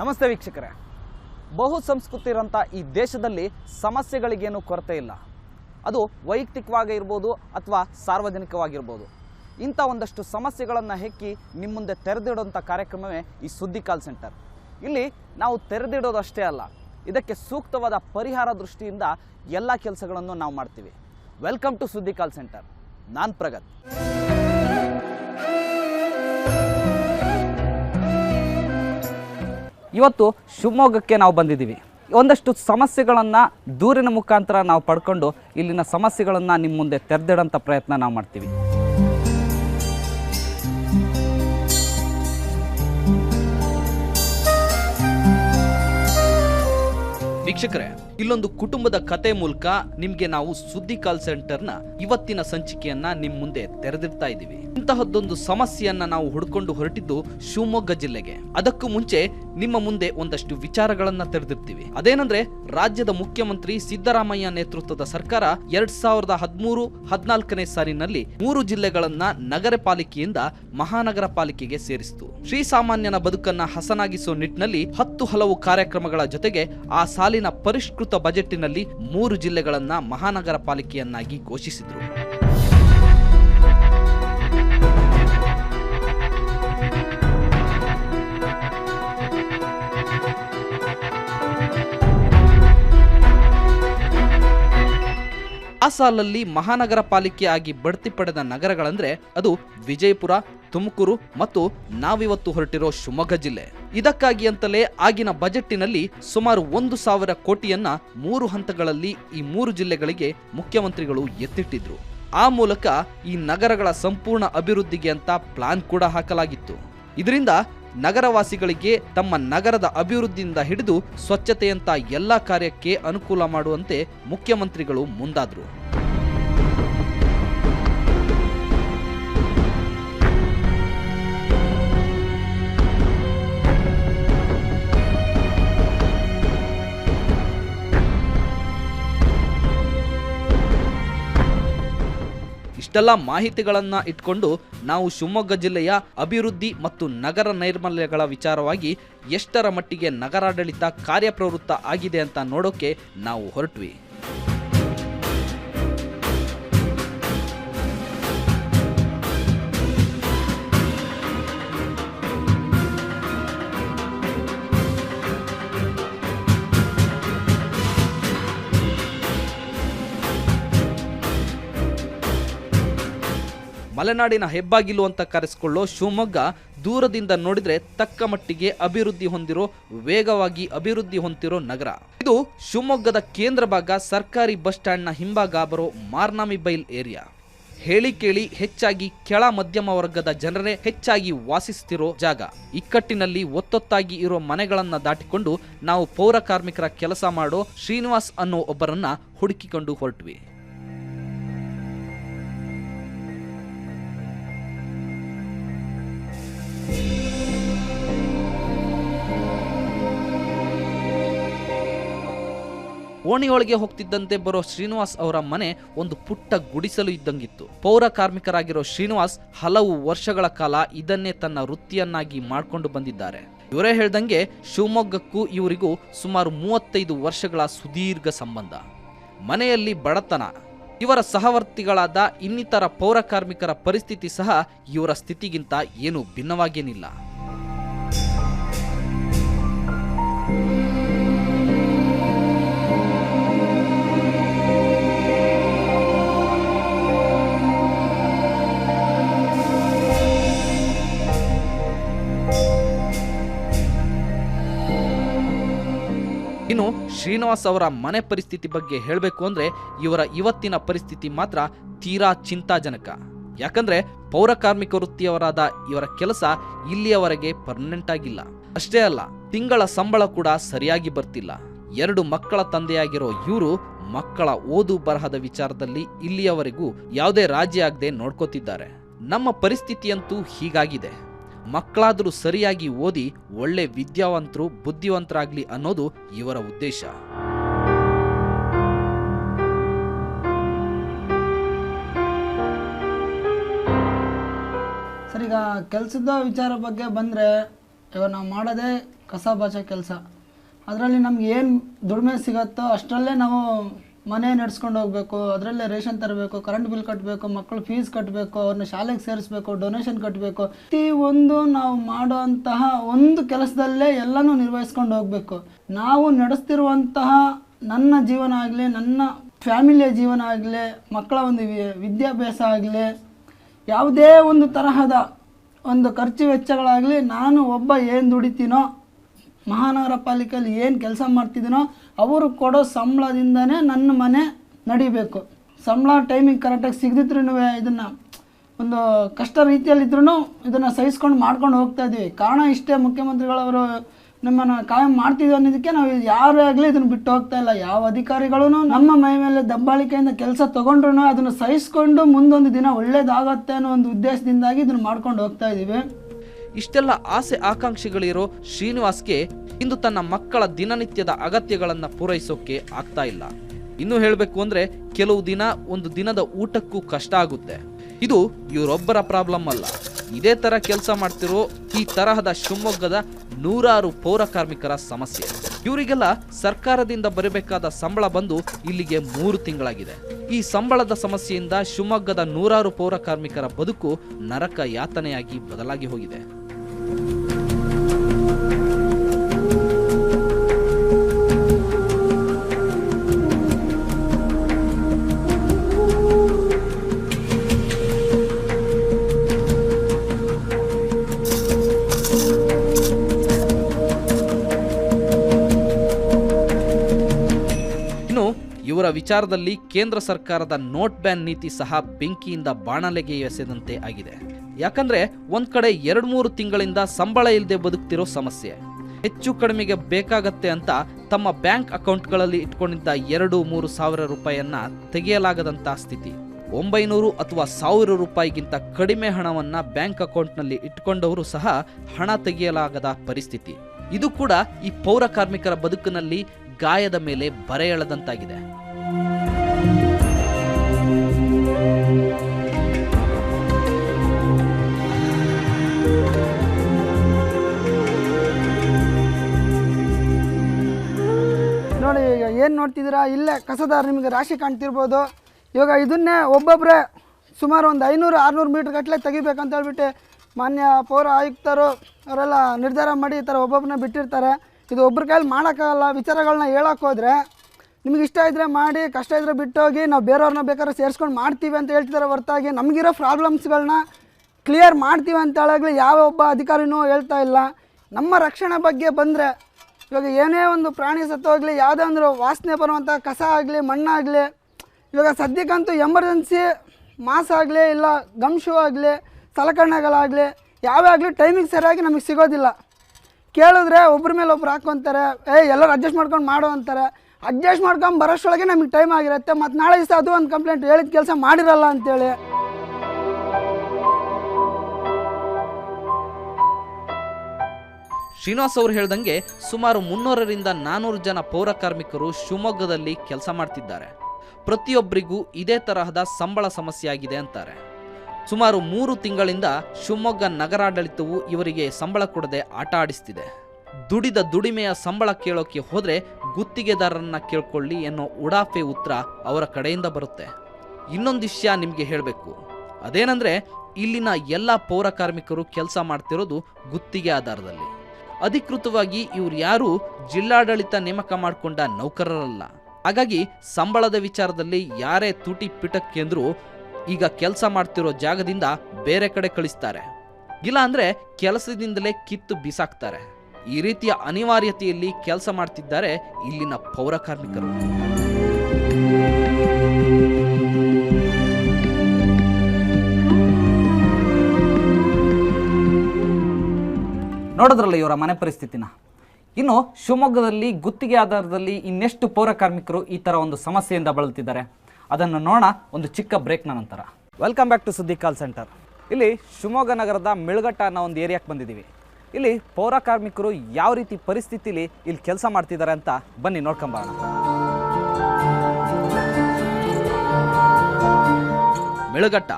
ನಮಸ್ತೆ ವೀಕ್ಷಕರೇ. ಬಹು ಸಂಸ್ಕೃತಿ ಇರೋಂಥ ಈ ದೇಶದಲ್ಲಿ ಸಮಸ್ಯೆಗಳಿಗೇನು ಕೊರತೆ ಇಲ್ಲ. ಅದು ವೈಯಕ್ತಿಕವಾಗಿ ಇರ್ಬೋದು ಅಥವಾ ಸಾರ್ವಜನಿಕವಾಗಿರ್ಬೋದು. ಇಂಥ ಒಂದಷ್ಟು ಸಮಸ್ಯೆಗಳನ್ನು ಹೆಕ್ಕಿ ನಿಮ್ಮ ಮುಂದೆ ತೆರೆದಿಡೋಂಥ ಕಾರ್ಯಕ್ರಮವೇ ಈ ಸುದ್ದಿ ಕಾಲ್ ಸೆಂಟರ್. ಇಲ್ಲಿ ನಾವು ತೆರೆದಿಡೋದಷ್ಟೇ ಅಲ್ಲ, ಇದಕ್ಕೆ ಸೂಕ್ತವಾದ ಪರಿಹಾರ ದೃಷ್ಟಿಯಿಂದ ಎಲ್ಲ ಕೆಲಸಗಳನ್ನು ನಾವು ಮಾಡ್ತೀವಿ. ವೆಲ್ಕಮ್ ಟು ಸುದ್ದಿ ಕಾಲ್ ಸೆಂಟರ್. ನಾನು ಪ್ರಗತ್. ಇವತ್ತು ಶಿವಮೊಗ್ಗಕ್ಕೆ ನಾವು ಬಂದಿದ್ದೀವಿ. ಒಂದಷ್ಟು ಸಮಸ್ಯೆಗಳನ್ನು ದೂರಿನ ಮುಖಾಂತರ ನಾವು ಪಡ್ಕೊಂಡು ಇಲ್ಲಿನ ಸಮಸ್ಯೆಗಳನ್ನು ನಿಮ್ಮ ಮುಂದೆ ತೆರೆದಿಡೋಂಥ ಪ್ರಯತ್ನ ನಾವು ಮಾಡ್ತೀವಿ. ವೀಕ್ಷಕರೇ, ಇಲ್ಲೊಂದು ಕುಟುಂಬದ ಕತೆ ಮೂಲಕ ನಿಮ್ಗೆ ನಾವು ಸುದ್ದಿ ಕಾಲ್ ಸೆಂಟರ್ನ ಇವತ್ತಿನ ಸಂಚಿಕೆಯನ್ನ ನಿಮ್ ಮುಂದೆ ತೆರೆದಿರ್ತಾ ಇದ್ದೀವಿ. ಇಂತಹದ್ದೊಂದು ಸಮಸ್ಯೆಯನ್ನ ನಾವು ಹುಡ್ಕೊಂಡು ಹೊರಟಿದ್ದು ಶಿವಮೊಗ್ಗ ಜಿಲ್ಲೆಗೆ. ಅದಕ್ಕೂ ಮುಂಚೆ ನಿಮ್ಮ ಮುಂದೆ ಒಂದಷ್ಟು ವಿಚಾರಗಳನ್ನ ತೆರೆದಿರ್ತೀವಿ ಅದೇನಂದ್ರೆ, ರಾಜ್ಯದ ಮುಖ್ಯಮಂತ್ರಿ ಸಿದ್ದರಾಮಯ್ಯ ನೇತೃತ್ವದ ಸರ್ಕಾರ ಎರಡ್ ಸಾವಿರದ ಹದಿಮೂರು, ಹದಿನಾಲ್ಕನೇ ಸಾಲಿನಲ್ಲಿ ಮೂರು ಜಿಲ್ಲೆಗಳನ್ನ ನಗರ ಪಾಲಿಕೆಯಿಂದ ಮಹಾನಗರ ಪಾಲಿಕೆಗೆ ಸೇರಿಸಿತು. ಶ್ರೀಸಾಮಾನ್ಯನ ಬದುಕನ್ನ ಹಸನಾಗಿಸುವ ನಿಟ್ಟಿನಲ್ಲಿ ಹತ್ತು ಹಲವು ಕಾರ್ಯಕ್ರಮಗಳ ಜೊತೆಗೆ ಆ ಸಾಲಿನ ಪರಿಷ್ಕೃತ ಬಜೆಟ್ನಲ್ಲಿ ಮೂರು ಜಿಲ್ಲೆಗಳನ್ನ ಮಹಾನಗರ ಪಾಲಿಕೆಯನ್ನಾಗಿ ಘೋಷಿಸಿದ್ರು. ಆ ಸಾಲಲ್ಲಿ ಮಹಾನಗರ ಪಾಲಿಕೆ ಆಗಿ ಬಡ್ತಿ ಪಡೆದ ನಗರಗಳಂದ್ರೆ ಅದು ವಿಜಯಪುರ ತುಮಕೂರು ಮತ್ತು ನಾವಿವತ್ತು ಹೊರಟಿರೋ ಶಿವಮೊಗ್ಗ ಜಿಲ್ಲೆ. ಇದಕ್ಕಾಗಿ ಅಂತಲೇ ಆಗಿನ ಬಜೆಟ್ಟಿನಲ್ಲಿ ಸುಮಾರು ಒಂದು ಸಾವಿರ ಕೋಟಿಯನ್ನ ಮೂರು ಹಂತಗಳಲ್ಲಿ ಈ ಮೂರು ಜಿಲ್ಲೆಗಳಿಗೆ ಮುಖ್ಯಮಂತ್ರಿಗಳು ಎತ್ತಿಟ್ಟಿದ್ರು. ಆ ಮೂಲಕ ಈ ನಗರಗಳ ಸಂಪೂರ್ಣ ಅಭಿವೃದ್ಧಿಗೆ ಅಂತ ಪ್ಲಾನ್ ಕೂಡ ಹಾಕಲಾಗಿತ್ತು. ಇದರಿಂದ ನಗರವಾಸಿಗಳಿಗೆ ತಮ್ಮ ನಗರದ ಅಭಿವೃದ್ಧಿಯಿಂದ ಹಿಡಿದು ಸ್ವಚ್ಛತೆಯಂತ ಎಲ್ಲ ಕಾರ್ಯಕ್ಕೆ ಅನುಕೂಲ ಮಾಡುವಂತೆ ಮುಖ್ಯಮಂತ್ರಿಗಳು ಮುಂದಾದ್ರು. ಇಷ್ಟೆಲ್ಲ ಮಾಹಿತಿಗಳನ್ನು ಇಟ್ಕೊಂಡು ನಾವು ಶಿವಮೊಗ್ಗ ಜಿಲ್ಲೆಯ ಅಭಿವೃದ್ಧಿ ಮತ್ತು ನಗರ ನೈರ್ಮಲ್ಯಗಳ ವಿಚಾರವಾಗಿ ಎಷ್ಟರ ಮಟ್ಟಿಗೆ ನಗರಾಡಳಿತ ಕಾರ್ಯಪ್ರವೃತ್ತ ಆಗಿದೆ ಅಂತ ನೋಡೋಕೆ ನಾವು ಹೊರಟ್ವಿ. ಮಲೆನಾಡಿನ ಹೆಬ್ಬಾಗಿಲು ಅಂತ ಕರೆಸಿಕೊಳ್ಳೋ ಶಿವಮೊಗ್ಗ ದೂರದಿಂದ ನೋಡಿದ್ರೆ ತಕ್ಕ ಮಟ್ಟಿಗೆ ಅಭಿವೃದ್ಧಿ ಹೊಂದಿರೋ, ವೇಗವಾಗಿ ಅಭಿವೃದ್ಧಿ ಹೊಂದಿರೋ ನಗರ. ಇದು ಶಿವಮೊಗ್ಗದ ಕೇಂದ್ರ ಭಾಗ, ಸರ್ಕಾರಿ ಬಸ್ ಸ್ಟ್ಯಾಂಡ್ನ ಹಿಂಭಾಗ ಬರೋ ಮಾರ್ನಾಮಿ ಬೈಲ್ ಏರಿಯಾ. ಹೇಳಿ ಕೇಳಿ ಹೆಚ್ಚಾಗಿ ಕೆಳ ಮಧ್ಯಮ ವರ್ಗದ ಜನರೇ ಹೆಚ್ಚಾಗಿ ವಾಸಿಸ್ತಿರೋ ಜಾಗ. ಇಕ್ಕಟ್ಟಿನಲ್ಲಿ ಒತ್ತೊತ್ತಾಗಿ ಇರೋ ಮನೆಗಳನ್ನು ದಾಟಿಕೊಂಡು ನಾವು ಪೌರ ಕಾರ್ಮಿಕರ ಕೆಲಸ ಮಾಡೋ ಶ್ರೀನಿವಾಸ್ ಅನ್ನೋ ಒಬ್ಬರನ್ನ ಹುಡುಕಿಕೊಂಡು ಹೊರಟ್ವಿ. ಓಣಿಯೊಳಗೆ ಹೋಗ್ತಿದ್ದಂತೆ ಬರೋ ಶ್ರೀನಿವಾಸ್ ಅವರ ಮನೆ ಒಂದು ಪುಟ್ಟ ಗುಡಿಸಲು ಇದ್ದಂಗಿತ್ತು. ಪೌರ ಕಾರ್ಮಿಕರಾಗಿರೋ ಶ್ರೀನಿವಾಸ್ ಹಲವು ವರ್ಷಗಳ ಕಾಲ ಇದನ್ನೇ ತನ್ನ ವೃತ್ತಿಯನ್ನಾಗಿ ಮಾಡ್ಕೊಂಡು ಬಂದಿದ್ದಾರೆ. ಇವರೇ ಹೇಳ್ದಂಗೆ ಶಿವಮೊಗ್ಗಕ್ಕೂ ಇವರಿಗೂ ಸುಮಾರು ಮೂವತ್ತೈದು ವರ್ಷಗಳ ಸುದೀರ್ಘ ಸಂಬಂಧ. ಮನೆಯಲ್ಲಿ ಬಡತನ. ಇವರ ಸಹವರ್ತಿಗಳಾದ ಇನ್ನಿತರ ಪೌರ ಕಾರ್ಮಿಕರ ಪರಿಸ್ಥಿತಿ ಸಹ ಇವರ ಸ್ಥಿತಿಗಿಂತ ಏನೂ ಭಿನ್ನವಾಗೇನಿಲ್ಲ. ಇನ್ನು ಶ್ರೀನಿವಾಸ್ ಅವರ ಮನೆ ಪರಿಸ್ಥಿತಿ ಬಗ್ಗೆ ಹೇಳಬೇಕು ಅಂದ್ರೆ ಇವರ ಇವತ್ತಿನ ಪರಿಸ್ಥಿತಿ ಮಾತ್ರ ತೀರಾ ಚಿಂತಾಜನಕ. ಯಾಕಂದ್ರೆ ಪೌರ ಕಾರ್ಮಿಕ ವೃತ್ತಿಯವರಾದ ಇವರ ಕೆಲಸ ಇಲ್ಲಿಯವರೆಗೆ ಪರ್ಮನೆಂಟ್ ಆಗಿಲ್ಲ. ಅಷ್ಟೇ ಅಲ್ಲ, ತಿಂಗಳ ಸಂಬಳ ಕೂಡ ಸರಿಯಾಗಿ ಬರ್ತಿಲ್ಲ. ಎರಡು ಮಕ್ಕಳ ತಂದೆಯಾಗಿರೋ ಇವರು ಮಕ್ಕಳ ಓದು ಬರಹದ ವಿಚಾರದಲ್ಲಿ ಇಲ್ಲಿಯವರೆಗೂ ಯಾವುದೇ ರಾಜಿ ಆಗದೆ ನೋಡ್ಕೋತಿದ್ದಾರೆ. ನಮ್ಮ ಪರಿಸ್ಥಿತಿಯಂತೂ ಹೀಗಾಗಿದೆ. ಮಕ್ಕಳಾದರೂ ಸರಿಯಾಗಿ ಓದಿ ಒಳ್ಳೆ ವಿದ್ಯಾವಂತರು ಬುದ್ಧಿವಂತರಾಗಲಿ ಅನ್ನೋದು ಇವರ ಉದ್ದೇಶ. ಸರ್ ಕೆಲಸದ ವಿಚಾರ ಬಗ್ಗೆ ಬಂದರೆ, ಇವಾಗ ನಾವು ಮಾಡೋದೇ ಕಸ ಬಾಚೋ ಕೆಲಸ. ಅದರಲ್ಲಿ ನಮ್ಗೆ ಏನು ದುಡಿಮೆ ಸಿಗತ್ತೋ ಅಷ್ಟರಲ್ಲೇ ನಾವು ಮನೆ ನಡ್ಸ್ಕೊಂಡು ಹೋಗಬೇಕು, ಅದರಲ್ಲೇ ರೇಷನ್ ತರಬೇಕು ಕರೆಂಟ್ ಬಿಲ್ ಕಟ್ಟಬೇಕು ಮಕ್ಕಳು ಫೀಸ್ ಕಟ್ಟಬೇಕು ಅವ್ರನ್ನ ಶಾಲೆಗೆ ಸೇರಿಸ್ಬೇಕು ಡೊನೇಷನ್ ಕಟ್ಟಬೇಕು ಪ್ರತಿ ಒಂದು ನಾವು ಮಾಡುವಂತಹ ಒಂದು ಕೆಲಸದಲ್ಲೇ ಎಲ್ಲನೂ ನಿರ್ವಹಿಸ್ಕೊಂಡು ಹೋಗಬೇಕು. ನಾವು ನಡೆಸ್ತಿರುವಂತಹ ನನ್ನ ಜೀವನ ಆಗಲಿ, ನನ್ನ ಫ್ಯಾಮಿಲಿಯ ಜೀವನ ಆಗಲಿ, ಮಕ್ಕಳ ಒಂದು ವಿದ್ಯಾಭ್ಯಾಸ ಆಗಲಿ, ಯಾವುದೇ ಒಂದು ತರಹದ ಒಂದು ಖರ್ಚು ವೆಚ್ಚಗಳಾಗಲಿ ನಾನು ಒಬ್ಬ ಏನು ದುಡಿತೀನೋ ಮಹಾನಗರ ಪಾಲಿಕೆಯಲ್ಲಿ ಏನು ಕೆಲಸ ಮಾಡ್ತಿದ್ದೀನೋ ಅವರು ಕೊಡೋ ಸಂಬಳದಿಂದನೇ ನನ್ನ ಮನೆ ನಡಿಬೇಕು. ಸಂಬಳ ಟೈಮಿಂಗ್ ಕರೆಕ್ಟಾಗಿ ಸಿಗದಿದ್ರೂ ಇದನ್ನು ಒಂದು ಕಷ್ಟ ರೀತಿಯಲ್ಲಿದ್ರೂ ಇದನ್ನು ಸಹಿಸ್ಕೊಂಡು ಮಾಡ್ಕೊಂಡು ಹೋಗ್ತಾ ಇದ್ದೀವಿ ಕಾರಣ ಇಷ್ಟೇ ಮುಖ್ಯಮಂತ್ರಿಗಳವರು ನಮ್ಮನ್ನು ಕಾಯಂ ಮಾಡ್ತಿದ್ವಿ ಅನ್ನೋದಕ್ಕೆ ನಾವು ಯಾರೇ ಆಗಲಿ ಇದನ್ನು ಬಿಟ್ಟು ಹೋಗ್ತಾ ಇಲ್ಲ. ಯಾವ ಅಧಿಕಾರಿಗಳೂ ನಮ್ಮ ಮೈ ಮೇಲೆ ದಬ್ಬಾಳಿಕೆಯಿಂದ ಕೆಲಸ ತೊಗೊಂಡ್ರು ಅದನ್ನು ಸಹಿಸ್ಕೊಂಡು ಮುಂದೊಂದು ದಿನ ಒಳ್ಳೇದಾಗತ್ತೆ ಅನ್ನೋ ಒಂದು ಉದ್ದೇಶದಿಂದಾಗಿ ಇದನ್ನು ಮಾಡ್ಕೊಂಡು ಹೋಗ್ತಾ ಇದ್ದೀವಿ ಇಷ್ಟೆಲ್ಲ ಆಸೆ ಆಕಾಂಕ್ಷೆಗಳಿರೋ ಶ್ರೀನಿವಾಸ್ಗೆ ಇಂದು ತನ್ನ ಮಕ್ಕಳ ದಿನನಿತ್ಯದ ಅಗತ್ಯಗಳನ್ನು ಪೂರೈಸೋಕೆ ಆಗ್ತಾ ಇಲ್ಲ. ಇನ್ನು ಹೇಳಬೇಕು ಅಂದರೆ ಕೆಲವು ದಿನ ಒಂದು ದಿನದ ಊಟಕ್ಕೂ ಕಷ್ಟ ಆಗುತ್ತೆ. ಇದು ಇವರೊಬ್ಬರ ಪ್ರಾಬ್ಲಮ್ ಅಲ್ಲ. ಇದೇ ಥರ ಕೆಲಸ ಮಾಡ್ತಿರೋ ಈ ತರಹದ ಶಿವಮೊಗ್ಗದ ನೂರಾರು ಪೌರ ಕಾರ್ಮಿಕರ ಸಮಸ್ಯೆ. ಇವರಿಗೆಲ್ಲ ಸರ್ಕಾರದಿಂದ ಬರಬೇಕಾದ ಸಂಬಳ ಬಂದು ಇಲ್ಲಿಗೆ ಮೂರು ತಿಂಗಳಾಗಿದೆ. ಈ ಸಂಬಳದ ಸಮಸ್ಯೆಯಿಂದ ಶಿವಮೊಗ್ಗದ ನೂರಾರು ಪೌರ ಕಾರ್ಮಿಕರ ಬದುಕು ನರಕ ಯಾತನೆಯಾಗಿ ಬದಲಾಗಿ ಹೋಗಿದೆ. ಇವರ ವಿಚಾರದಲ್ಲಿ ಕೇಂದ್ರ ಸರ್ಕಾರದ ನೋಟ್ ಬ್ಯಾನ್ ನೀತಿ ಸಹ ಬೆಂಕಿಯಿಂದ ಬಾಣಲೆಗೆ ಎಸೆದಂತೆ ಆಗಿದೆ. ಯಾಕಂದ್ರೆ ಒಂದ್ ಕಡೆ ಎರಡ್ ಮೂರು ತಿಂಗಳಿಂದ ಸಂಬಳ ಇಲ್ಲದೆ ಬದುಕ್ತಿರೋ ಸಮಸ್ಯೆ. ಹೆಚ್ಚು ಕಡಿಮೆಗೆ ಬೇಕಾಗತ್ತೆ ಅಂತ ತಮ್ಮ ಬ್ಯಾಂಕ್ ಅಕೌಂಟ್ಗಳಲ್ಲಿ ಇಟ್ಕೊಂಡಿದ್ದ ಎರಡು ಮೂರು ಸಾವಿರ ರೂಪಾಯಿಯನ್ನ ತೆಗೆಯಲಾಗದಂತ ಸ್ಥಿತಿ. ಒಂಬೈನೂರು ಅಥವಾ ಸಾವಿರ ರೂಪಾಯಿಗಿಂತ ಕಡಿಮೆ ಹಣವನ್ನ ಬ್ಯಾಂಕ್ ಅಕೌಂಟ್ನಲ್ಲಿ ಇಟ್ಕೊಂಡವರು ಸಹ ಹಣ ತೆಗೆಯಲಾಗದ ಪರಿಸ್ಥಿತಿ. ಇದು ಕೂಡ ಈ ಪೌರ ಕಾರ್ಮಿಕರ ಬದುಕಿನಲ್ಲಿ ಗಾಯದ ಮೇಲೆ ಬರೆ ಎಳೆದಂತಾಗಿದೆ. ನೋಡ್ತಿದ್ದೀರಾ? ಇಲ್ಲೇ ಕಸದಾರ ನಿಮಗೆ ರಾಶಿ ಕಾಣ್ತಿರ್ಬೋದು. ಇವಾಗ ಇದನ್ನೇ ಒಬ್ಬೊಬ್ಬರೇ ಸುಮಾರು ಒಂದು ಐನೂರು, ಆರುನೂರು ಮೀಟ್ರ್ ಗಟ್ಟಲೆ ತೆಗಿಬೇಕಂತ ಹೇಳ್ಬಿಟ್ಟು ಮಾನ್ಯ ಪೌರ ಆಯುಕ್ತರು ಅವರೆಲ್ಲ ನಿರ್ಧಾರ ಮಾಡಿ ಈ ಥರ ಒಬ್ಬೊಬ್ಬರನ್ನ ಬಿಟ್ಟಿರ್ತಾರೆ. ಇದು ಒಬ್ಬರ ಕೈಯಲ್ಲಿ ಮಾಡೋಕ್ಕಾಗಲ್ಲ ವಿಚಾರಗಳನ್ನ ಹೇಳೋಕ್ಕೋದ್ರೆ ಹೋದರೆ ನಿಮ್ಗೆ ಇಷ್ಟ ಇದ್ದರೆ ಮಾಡಿ, ಕಷ್ಟ ಇದ್ದರೆ ಬಿಟ್ಟೋಗಿ ನಾವು ಬೇರೆಯವ್ರನ್ನ ಬೇಕಾದ್ರೆ ಸೇರಿಸ್ಕೊಂಡು ಮಾಡ್ತೀವಿ ಅಂತ ಹೇಳ್ತಿದ್ದಾರೆ ಹೊರತಾಗಿ. ನಮಗಿರೋ ಪ್ರಾಬ್ಲಮ್ಸ್ಗಳನ್ನ ಕ್ಲಿಯರ್ ಮಾಡ್ತೀವಿ ಅಂತ ಹೇಳಾಗಲಿ ಯಾವ ಒಬ್ಬ ಅಧಿಕಾರಿನೂ ಹೇಳ್ತಾ ಇಲ್ಲ. ನಮ್ಮ ರಕ್ಷಣೆ ಬಗ್ಗೆ ಬಂದರೆ ಇವಾಗ ಏನೇ ಒಂದು ಪ್ರಾಣಿ ಸತ್ತೋಗಲಿ, ಯಾವುದೇ ಒಂದು ವಾಸನೆ ಬರುವಂಥ ಕಸ ಆಗಲಿ, ಮಣ್ಣಾಗಲಿ, ಇವಾಗ ಸದ್ಯಕ್ಕಂತೂ ಎಮರ್ಜೆನ್ಸಿ ಮಾಸ್ ಆಗಲಿ, ಇಲ್ಲ ಗಮ್ ಶೂ ಆಗಲಿ, ಸಲಕರಣೆಗಳಾಗಲಿ, ಯಾವೇ ಆಗಲಿ ಟೈಮಿಗೆ ಸರಿಯಾಗಿ ನಮಗೆ ಸಿಗೋದಿಲ್ಲ. ಕೇಳಿದ್ರೆ ಒಬ್ಬರ ಮೇಲೆ ಒಬ್ರು ಹಾಕ್ಕೊಂತಾರೆ ಏ, ಎಲ್ಲರೂ ಅಡ್ಜಸ್ಟ್ ಮಾಡ್ಕೊಂಡು ಮಾಡು ಅಂತಾರೆ. ಅಡ್ಜಸ್ಟ್ ಮಾಡ್ಕೊಂಡು ಬರೋಷ್ಟೊಳಗೆ ನಮಗೆ ಟೈಮ್ ಆಗಿರುತ್ತೆ. ಮತ್ತು ನಾಳೆ ದಿವಸ ಅದು ಒಂದು ಕಂಪ್ಲೇಂಟ್ ಹೇಳಿದ ಕೆಲಸ ಮಾಡಿರಲ್ಲ ಅಂತೇಳಿ. ಶ್ರೀನಿವಾಸ್ ಅವರು ಹೇಳ್ದಂಗೆ ಸುಮಾರು ಮುನ್ನೂರರಿಂದ ನಾನೂರು ಜನ ಪೌರ ಕಾರ್ಮಿಕರು ಶಿವಮೊಗ್ಗದಲ್ಲಿ ಕೆಲಸ ಮಾಡ್ತಿದ್ದಾರೆ. ಪ್ರತಿಯೊಬ್ಬರಿಗೂ ಇದೇ ತರಹದ ಸಂಬಳ ಸಮಸ್ಯೆ ಆಗಿದೆ ಅಂತಾರೆ. ಸುಮಾರು ಮೂರು ತಿಂಗಳಿಂದ ಶಿವಮೊಗ್ಗ ನಗರಾಡಳಿತವು ಇವರಿಗೆ ಸಂಬಳ ಕೊಡದೆ ಆಟ ಆಡಿಸ್ತಿದೆ. ದುಡಿದ ದುಡಿಮೆಯ ಸಂಬಳ ಕೇಳೋಕೆ ಹೋದರೆ ಗುತ್ತಿಗೆದಾರರನ್ನ ಕೇಳ್ಕೊಳ್ಳಿ ಅನ್ನೋ ಉಡಾಫೆ ಉತ್ತರ ಅವರ ಕಡೆಯಿಂದ ಬರುತ್ತೆ. ಇನ್ನೊಂದು ವಿಷಯ ನಿಮಗೆ ಹೇಳಬೇಕು. ಅದೇನಂದ್ರೆ ಇಲ್ಲಿನ ಎಲ್ಲ ಪೌರ ಕಾರ್ಮಿಕರು ಕೆಲಸ ಮಾಡ್ತಿರೋದು ಗುತ್ತಿಗೆ ಆಧಾರದಲ್ಲಿ. ಅಧಿಕೃತವಾಗಿ ಇವ್ರು ಯಾರು ಜಿಲ್ಲಾಡಳಿತ ನೇಮಕ ಮಾಡಿಕೊಂಡ ನೌಕರರಲ್ಲ. ಹಾಗಾಗಿ ಸಂಬಳದ ವಿಚಾರದಲ್ಲಿ ಯಾರೇ ತುಟಿ ಪಿಟಕ್ಕೆಂದ್ರು ಈಗ ಕೆಲಸ ಮಾಡ್ತಿರೋ ಜಾಗದಿಂದ ಬೇರೆ ಕಡೆ ಕಳಿಸ್ತಾರೆ. ಇಲ್ಲ ಅಂದ್ರೆ ಕೆಲಸದಿಂದಲೇ ಕಿತ್ತು ಬಿಸಾಕ್ತಾರೆ. ಈ ರೀತಿಯ ಅನಿವಾರ್ಯತೆಯಲ್ಲಿ ಕೆಲಸ ಮಾಡ್ತಿದ್ದಾರೆ ಇಲ್ಲಿನ ಪೌರ ಕಾರ್ಮಿಕರು. ನೋಡಿದ್ರಲ್ಲ ಇವರ ಮನೆ ಪರಿಸ್ಥಿತಿನ. ಇನ್ನು ಶಿವಮೊಗ್ಗದಲ್ಲಿ ಗುತ್ತಿಗೆ ಆಧಾರದಲ್ಲಿ ಇನ್ನೆಷ್ಟು ಪೌರ ಕಾರ್ಮಿಕರು ಈ ಥರ ಒಂದು ಸಮಸ್ಯೆಯಿಂದ ಬಳಲ್ತಿದ್ದಾರೆ. ಅದನ್ನು ನೋಡೋಣ ಒಂದು ಚಿಕ್ಕ ಬ್ರೇಕ್ನ ನಂತರ. ವೆಲ್ಕಮ್ ಬ್ಯಾಕ್ ಟು ಸುದ್ದಿ ಕಾಲ್ ಸೆಂಟರ್ ಇಲ್ಲಿ ಶಿವಮೊಗ್ಗ ನಗರದ ಮಿಳುಗಟ್ಟ ಅನ್ನೋ ಒಂದು ಏರಿಯಾಕ್ಕೆ ಬಂದಿದ್ದೀವಿ. ಇಲ್ಲಿ ಪೌರ ಕಾರ್ಮಿಕರು ಯಾವ ರೀತಿ ಪರಿಸ್ಥಿತಿಲಿ ಇಲ್ಲಿ ಕೆಲಸ ಮಾಡ್ತಿದ್ದಾರೆ ಅಂತ ಬನ್ನಿ ನೋಡ್ಕೊಂಬೋಣ ಮಿಳುಗಟ್ಟ,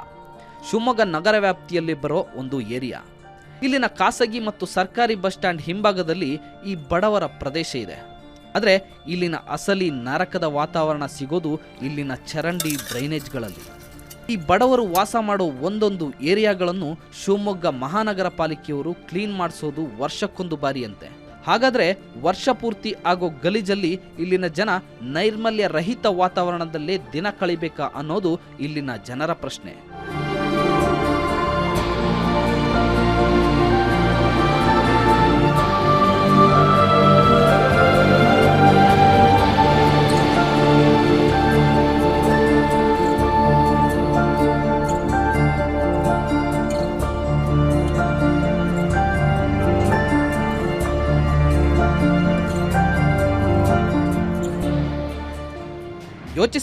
ಶಿವಮೊಗ್ಗ ನಗರ ವ್ಯಾಪ್ತಿಯಲ್ಲಿ ಬರೋ ಒಂದು ಏರಿಯಾ ಇಲ್ಲಿನ ಖಾಸಗಿ ಮತ್ತು ಸರ್ಕಾರಿ ಬಸ್ ಸ್ಟ್ಯಾಂಡ್ ಹಿಂಭಾಗದಲ್ಲಿ ಈ ಬಡವರ ಪ್ರದೇಶ ಇದೆ. ಆದರೆ ಇಲ್ಲಿನ ಅಸಲಿ ನರಕದ ವಾತಾವರಣ ಸಿಗೋದು ಇಲ್ಲಿನ ಚರಂಡಿ ಡ್ರೈನೇಜ್ಗಳಲ್ಲಿ. ಈ ಬಡವರು ವಾಸ ಮಾಡೋ ಒಂದೊಂದು ಏರಿಯಾಗಳನ್ನು ಶಿವಮೊಗ್ಗ ಮಹಾನಗರ ಪಾಲಿಕೆಯವರು ಕ್ಲೀನ್ ಮಾಡಿಸೋದು ವರ್ಷಕ್ಕೊಂದು ಬಾರಿಯಂತೆ. ಹಾಗಾದರೆ ವರ್ಷ ಪೂರ್ತಿ ಆಗೋ ಗಲೀಜಲ್ಲಿ ಇಲ್ಲಿನ ಜನ ನೈರ್ಮಲ್ಯ ರಹಿತ ವಾತಾವರಣದಲ್ಲೇ ದಿನ ಕಳಿಬೇಕಾ ಅನ್ನೋದು ಇಲ್ಲಿನ ಜನರ ಪ್ರಶ್ನೆ.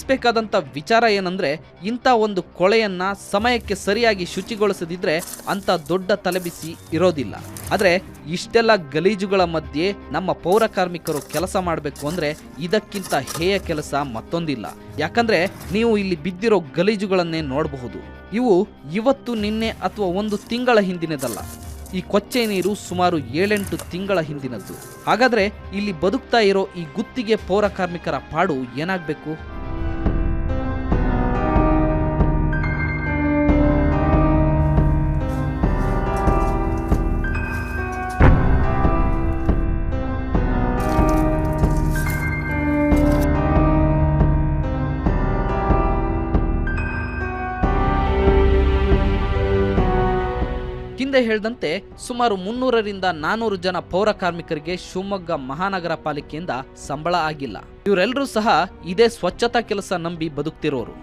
ಯೋಚಿಸಬೇಕಾದಂಥ ವಿಚಾರ ಏನಂದರೆ, ಇಂಥ ಒಂದು ಕೊಳೆಯನ್ನು ಸಮಯಕ್ಕೆ ಸರಿಯಾಗಿ ಶುಚಿಗೊಳಿಸದಿದ್ರೆ ಅಂಥ ದೊಡ್ಡ ತಲೆಬಿಸಿ ಇರೋದಿಲ್ಲ. ಆದರೆ, ಇಷ್ಟೆಲ್ಲ ಗಲೀಜುಗಳ ಮಧ್ಯೆ ನಮ್ಮ ಪೌರ ಕಾರ್ಮಿಕರು ಕೆಲಸ ಮಾಡಬೇಕು ಅಂದರೆ ಇದಕ್ಕಿಂತ ಹೇಯ ಕೆಲಸ ಮತ್ತೊಂದಿಲ್ಲ. ಯಾಕಂದರೆ, ನೀವು ಇಲ್ಲಿ ಬಿದ್ದಿರೋ ಗಲೀಜುಗಳನ್ನೇ ನೋಡಬಹುದು. ಇವು ಇವತ್ತು, ನಿನ್ನೆ ಅಥವಾ ಒಂದು ತಿಂಗಳ ಹಿಂದಿನದಲ್ಲ. ಈ ಕೊಚ್ಚೆ ನೀರು ಸುಮಾರು ಏಳೆಂಟು ತಿಂಗಳ ಹಿಂದಿನದ್ದು. ಹಾಗಾದ್ರೆ, ಇಲ್ಲಿ ಬದುಕ್ತಾ ಇರೋ ಈ ಗುತ್ತಿಗೆ ಪೌರ ಕಾರ್ಮಿಕರ ಪಾಡು ಏನಾಗಬೇಕು? ಹಿಂದೆ ಹೇಳಿದಂತೆ ಸುಮಾರು ಮುನ್ನೂರರಿಂದ ನಾನೂರು ಜನ ಪೌರ ಕಾರ್ಮಿಕರಿಗೆ ಶಿವಮೊಗ್ಗ ಮಹಾನಗರ ಪಾಲಿಕೆಯಿಂದ ಸಂಬಳ ಆಗಿಲ್ಲ. ಇವರೆಲ್ಲರೂ ಸಹ ಇದೇ ಸ್ವಚ್ಛತಾ ಕೆಲಸ ನಂಬಿ ಬದುಕ್ತಿರೋರು.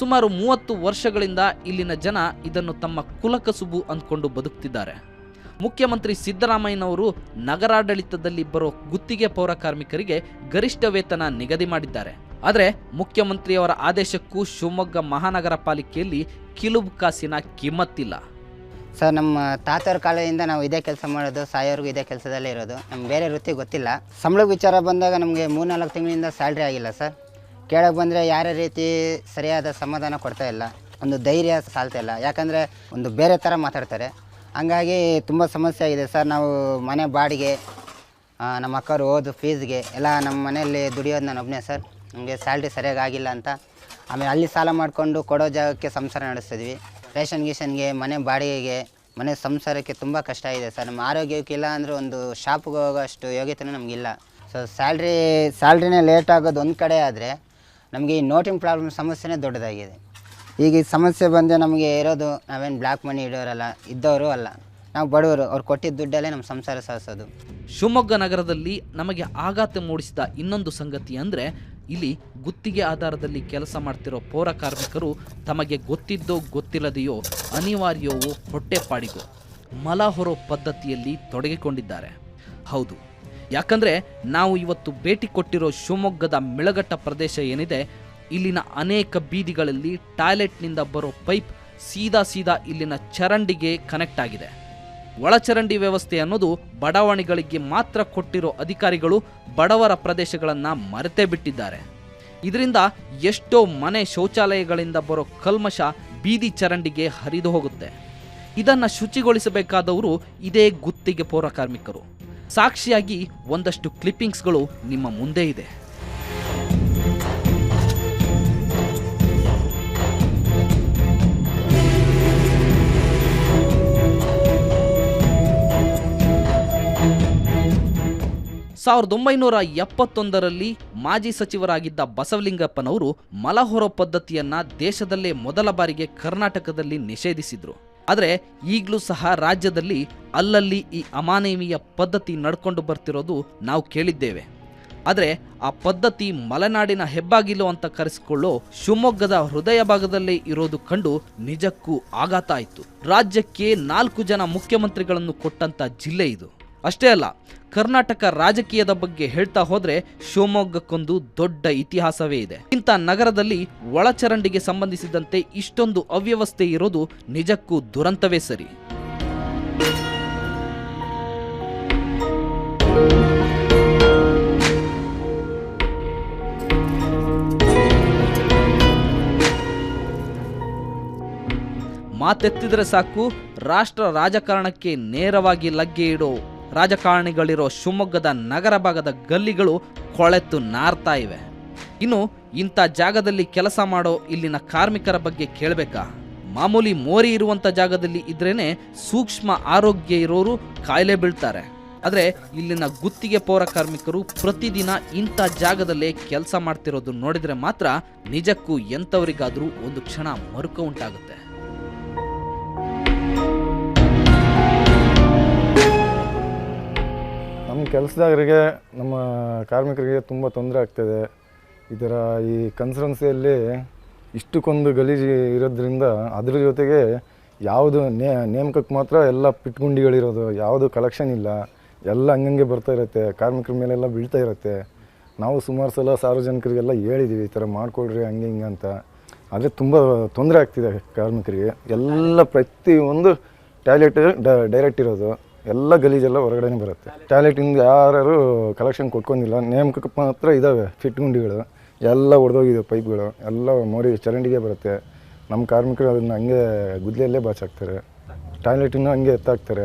ಸುಮಾರು ಮೂವತ್ತು ವರ್ಷಗಳಿಂದ ಇಲ್ಲಿನ ಜನ ಇದನ್ನು ತಮ್ಮ ಕುಲಕಸುಬು ಅಂದ್ಕೊಂಡು ಬದುಕ್ತಿದ್ದಾರೆ. ಮುಖ್ಯಮಂತ್ರಿ ಸಿದ್ದರಾಮಯ್ಯನವರು ನಗರಾಡಳಿತದಲ್ಲಿ ಬರೋ ಗುತ್ತಿಗೆ ಪೌರ ಕಾರ್ಮಿಕರಿಗೆ ಗರಿಷ್ಠ ವೇತನ ನಿಗದಿ ಮಾಡಿದ್ದಾರೆ. ಆದರೆ ಮುಖ್ಯಮಂತ್ರಿಯವರ ಆದೇಶಕ್ಕೂ ಶಿವಮೊಗ್ಗ ಮಹಾನಗರ ಪಾಲಿಕೆಯಲ್ಲಿ ಕಿಲುಬು ಕಾಸಿನ ಕಿಮ್ಮತ್ತಿಲ್ಲ. ಸರ್ ನಮ್ಮ ತಾತವ್ರ ಕಾಲದಿಂದ ನಾವು ಇದೇ ಕೆಲಸ ಮಾಡೋದು, ಸಾಯೋರ್ಗು ಇದೇ ಕೆಲಸದಲ್ಲೇ ಇರೋದು. ನಮ್ಗೆ ಬೇರೆ ವೃತ್ತಿ ಗೊತ್ತಿಲ್ಲ. ಸಂಬಳ ವಿಚಾರ ಬಂದಾಗ ನಮಗೆ ಮೂರ್ನಾಲ್ಕು ತಿಂಗಳಿಂದ ಸ್ಯಾಲ್ರಿ ಆಗಿಲ್ಲ ಸರ್. ಕೇಳಕ್ಕೆ ಬಂದರೆ ಯಾರ ರೀತಿ ಸರಿಯಾದ ಸಮಾಧಾನ ಕೊಡ್ತಾ ಇಲ್ಲ. ಒಂದು ಧೈರ್ಯ ಸಾಲ್ತಾ ಇಲ್ಲ. ಯಾಕಂದರೆ ಒಂದು ಬೇರೆ ಥರ ಮಾತಾಡ್ತಾರೆ. ಹಂಗಾಗಿ ತುಂಬ ಸಮಸ್ಯೆ ಆಗಿದೆ ಸರ್. ನಾವು ಮನೆ ಬಾಡಿಗೆ ನಮ್ಮ ಅಕ್ಕವ್ರು ಓದು ಫೀಸ್ಗೆ ಎಲ್ಲ ನಮ್ಮ ಮನೆಯಲ್ಲಿ ದುಡಿಯೋದು ನಾನು ಒಬ್ಬನೇ ಸರ್. ನಮಗೆ ಸ್ಯಾಲ್ರಿ ಸರಿಯಾಗಿ ಆಗಿಲ್ಲ ಅಂತ. ಆಮೇಲೆ ಅಲ್ಲಿ ಸಾಲ ಮಾಡಿಕೊಂಡು ಕೊಡೋ ಜಾಗಕ್ಕೆ ಸಂಸಾರ ನಡೆಸ್ತಿದ್ವಿ ರೇಷನ್ ಗೀಷನ್ಗೆ, ಮನೆ ಬಾಡಿಗೆಗೆ, ಮನೆ ಸಂಸಾರಕ್ಕೆ ತುಂಬ ಕಷ್ಟ ಇದೆ ಸರ್. ನಮ್ಮ ಆರೋಗ್ಯಕ್ಕೆ ಇಲ್ಲ ಅಂದರೆ ಒಂದು ಶಾಪ್ಗೆ ಹೋಗೋಷ್ಟು ಯೋಗ್ಯತೆನೂ ನಮಗಿಲ್ಲ. ಸೊ ಸ್ಯಾಲ್ರಿ ಸ್ಯಾಲ್ರಿನೇ ಲೇಟ್ ಆಗೋದು ಒಂದು ಕಡೆ ಆದರೆ ನಮಗೆ ಈ ನೋಟಿಂಗ್ ಪ್ರಾಬ್ಲಮ್ ಸಮಸ್ಯೆನೇ ದೊಡ್ಡದಾಗಿದೆ. ಈಗ ಈ ಸಮಸ್ಯೆ ಬಂದರೆ ನಮಗೆ ಇರೋದು ನಾವೇನು ಬ್ಲ್ಯಾಕ್ ಮನಿ ಇಡೋರಲ್ಲ, ಇದ್ದವರು ಅಲ್ಲ. ನಾವು ಬಡವರು, ಅವ್ರು ಕೊಟ್ಟಿದ್ದ ದುಡ್ಡಲ್ಲೇ ನಮ್ಮ ಸಂಸಾರ ಸಾಧಿಸೋದು ಶಿವಮೊಗ್ಗ ನಗರದಲ್ಲಿ ನಮಗೆ ಆಘಾತ ಮೂಡಿಸಿದ ಇನ್ನೊಂದು ಸಂಗತಿ ಅಂದರೆ ಇಲ್ಲಿ ಗುತ್ತಿಗೆ ಆಧಾರದಲ್ಲಿ ಕೆಲಸ ಮಾಡ್ತಿರೋ ಪೌರ ಕಾರ್ಮಿಕರು ತಮಗೆ ಗೊತ್ತಿದ್ದೋ ಗೊತ್ತಿಲ್ಲದೆಯೋ ಅನಿವಾರ್ಯವೋ ಹೊಟ್ಟೆಪಾಡಿಗೋ ಮಲ ಹೊರೋ ಪದ್ಧತಿಯಲ್ಲಿ ತೊಡಗಿಕೊಂಡಿದ್ದಾರೆ. ಹೌದು. ಯಾಕಂದ್ರೆ ನಾವು ಇವತ್ತು ಭೇಟಿ ಕೊಟ್ಟಿರೋ ಶಿವಮೊಗ್ಗದ ಮಿಳಗಟ್ಟ ಪ್ರದೇಶ ಏನಿದೆ, ಇಲ್ಲಿನ ಅನೇಕ ಬೀದಿಗಳಲ್ಲಿ ಟಾಯ್ಲೆಟ್ನಿಂದ ಬರೋ ಪೈಪ್ ಸೀದಾ ಸೀದಾ ಇಲ್ಲಿನ ಚರಂಡಿಗೆ ಕನೆಕ್ಟ್ ಆಗಿದೆ. ಒಳಚರಂಡಿ ವ್ಯವಸ್ಥೆ ಅನ್ನೋದು ಬಡಾವಣೆಗಳಿಗೆ ಮಾತ್ರ ಕೊಟ್ಟಿರೋ ಅಧಿಕಾರಿಗಳು ಬಡವರ ಪ್ರದೇಶಗಳನ್ನು ಮರೆತೇ ಬಿಟ್ಟಿದ್ದಾರೆ. ಇದರಿಂದ ಎಷ್ಟೋ ಮನೆ ಶೌಚಾಲಯಗಳಿಂದ ಬರೋ ಕಲ್ಮಶ ಬೀದಿ ಚರಂಡಿಗೆ ಹರಿದು ಹೋಗುತ್ತೆ. ಇದನ್ನು ಶುಚಿಗೊಳಿಸಬೇಕಾದವರು ಇದೇ ಗುತ್ತಿಗೆ ಪೌರ ಕಾರ್ಮಿಕರು. ಸಾಕ್ಷಿಯಾಗಿ ಒಂದಷ್ಟು ಕ್ಲಿಪ್ಪಿಂಗ್ಸ್ಗಳು ನಿಮ್ಮ ಮುಂದೆ ಇದೆ. ಸಾವಿರದ ಒಂಬೈನೂರ ಎಪ್ಪತ್ತೊಂದರಲ್ಲಿ ಮಾಜಿ ಸಚಿವರಾಗಿದ್ದ ಬಸವಲಿಂಗಪ್ಪನವರು ಮಲಹೊರ ಪದ್ಧತಿಯನ್ನ ದೇಶದಲ್ಲೇ ಮೊದಲ ಬಾರಿಗೆ ಕರ್ನಾಟಕದಲ್ಲಿ ನಿಷೇಧಿಸಿದ್ರು. ಆದರೆ ಈಗಲೂ ಸಹ ರಾಜ್ಯದಲ್ಲಿ ಅಲ್ಲಲ್ಲಿ ಈ ಅಮಾನವೀಯ ಪದ್ಧತಿ ನಡ್ಕೊಂಡು ಬರ್ತಿರೋದು ನಾವು ಕೇಳಿದ್ದೇವೆ. ಆದರೆ ಆ ಪದ್ಧತಿ ಮಲೆನಾಡಿನ ಹೆಬ್ಬಾಗಿಲು ಅಂತ ಕರೆಸಿಕೊಳ್ಳೋ ಶಿವಮೊಗ್ಗದ ಹೃದಯ ಭಾಗದಲ್ಲೇ ಇರೋದು ಕಂಡು ನಿಜಕ್ಕೂ ಆಘಾತ ಆಯಿತು. ರಾಜ್ಯಕ್ಕೆ ನಾಲ್ಕು ಜನ ಮುಖ್ಯಮಂತ್ರಿಗಳನ್ನು ಕೊಟ್ಟಂತ ಜಿಲ್ಲೆ ಇದು. ಅಷ್ಟೇ ಅಲ್ಲ, ಕರ್ನಾಟಕ ರಾಜಕೀಯದ ಬಗ್ಗೆ ಹೇಳ್ತಾ ಹೋದ್ರೆ ಶಿವಮೊಗ್ಗಕ್ಕೊಂದು ದೊಡ್ಡ ಇತಿಹಾಸವೇ ಇದೆ. ಇಂಥ ನಗರದಲ್ಲಿ ಒಳಚರಂಡಿಗೆ ಸಂಬಂಧಿಸಿದಂತೆ ಇಷ್ಟೊಂದು ಅವ್ಯವಸ್ಥೆ ಇರೋದು ನಿಜಕ್ಕೂ ದುರಂತವೇ ಸರಿ. ಮಾತೆತ್ತಿದ್ರೆ ಸಾಕು, ರಾಷ್ಟ್ರ ರಾಜಕಾರಣಕ್ಕೆ ನೇರವಾಗಿ ಲಗ್ಗೆ ಇಡೋ ರಾಜಕಾರಣಿಗಳಿರೋ ಶಿವಮೊಗ್ಗದ ನಗರ ಭಾಗದ ಗಲ್ಲಿಗಳು ಕೊಳೆತು ನಾರ್ತಾ ಇವೆ. ಇನ್ನು ಇಂಥ ಜಾಗದಲ್ಲಿ ಕೆಲಸ ಮಾಡೋ ಇಲ್ಲಿನ ಕಾರ್ಮಿಕರ ಬಗ್ಗೆ ಕೇಳಬೇಕಾ? ಮಾಮೂಲಿ ಮೋರಿ ಇರುವಂಥ ಜಾಗದಲ್ಲಿ ಇದ್ರೇನೆ ಸೂಕ್ಷ್ಮ ಆರೋಗ್ಯ ಇರೋರು ಕಾಯಿಲೆ ಬೀಳ್ತಾರೆ. ಆದರೆ ಇಲ್ಲಿನ ಗುತ್ತಿಗೆ ಪೌರ ಕಾರ್ಮಿಕರು ಪ್ರತಿದಿನ ಇಂಥ ಜಾಗದಲ್ಲೇ ಕೆಲಸ ಮಾಡ್ತಿರೋದು ನೋಡಿದರೆ ಮಾತ್ರ ನಿಜಕ್ಕೂ ಎಂಥವರಿಗಾದರೂ ಒಂದು ಕ್ಷಣ ಮರುಕ ಉಂಟಾಗುತ್ತೆ ನಮ್ಮ ಕೆಲಸದಾಗರಿಗೆ, ನಮ್ಮ ಕಾರ್ಮಿಕರಿಗೆ ತುಂಬ ತೊಂದರೆ ಆಗ್ತದೆ. ಈ ಥರ ಈ ಕನ್ಸಲ್ಟೆನ್ಸಿಯಲ್ಲಿ ಇಷ್ಟಕ್ಕೊಂದು ಗಲೀಜು ಇರೋದ್ರಿಂದ ಅದ್ರ ಜೊತೆಗೆ ಯಾವುದು ನೇ, ನೇಮಕಕ್ಕೆ ಮಾತ್ರ ಎಲ್ಲ ಪಿಟ್ಗುಂಡಿಗಳಿರೋದು, ಯಾವುದು ಕಲೆಕ್ಷನ್ ಇಲ್ಲ. ಎಲ್ಲ ಹಂಗಂಗೆ ಬರ್ತಾ ಇರುತ್ತೆ, ಕಾರ್ಮಿಕರ ಮೇಲೆಲ್ಲ ಬೀಳ್ತಾ ಇರುತ್ತೆ. ನಾವು ಸುಮಾರು ಸಲ ಸಾರ್ವಜನಿಕರಿಗೆಲ್ಲ ಹೇಳಿದ್ದೀವಿ ಈ ಥರ ಮಾಡಿಕೊಡ್ರಿ ಹಂಗೆ, ಹಿಂಗೆ ಅಂತ. ಆದರೆ ತುಂಬ ತೊಂದರೆ ಆಗ್ತಿದೆ ಕಾರ್ಮಿಕರಿಗೆ. ಎಲ್ಲ ಪ್ರತಿಯೊಂದು ಟಾಯ್ಲೆಟ್ ಡೈರೆಕ್ಟ್ ಇರೋದು. ಎಲ್ಲ ಗಲೀಜೆಲ್ಲ ಹೊರಗಡೆನೇ ಬರುತ್ತೆ. ಟಾಯ್ಲೆಟಿಂದ ಯಾರು ಕಲೆಕ್ಷನ್ ಕೊಟ್ಕೊಂಡಿಲ್ಲ. ನೇಮಕ ಮಾತ್ರ ಇದ್ದಾವೆ ಫಿಟ್ ಗುಂಡಿಗಳು. ಎಲ್ಲ ಒಡೆದೋಗಿದೆ ಪೈಪ್ಗಳು ಎಲ್ಲ ಮೋರಿ ಚರಂಡಿಗೆ ಬರುತ್ತೆ. ನಮ್ಮ ಕಾರ್ಮಿಕರು ಅದನ್ನ ಹಂಗೆ ಗುದ್ಲೆಯಲ್ಲೇ ಬಾಚಾಕ್ತಾರೆ. ಟಾಯ್ಲೆಟಿನ ಹಂಗೆ ಎತ್ತಾಕ್ತಾರೆ.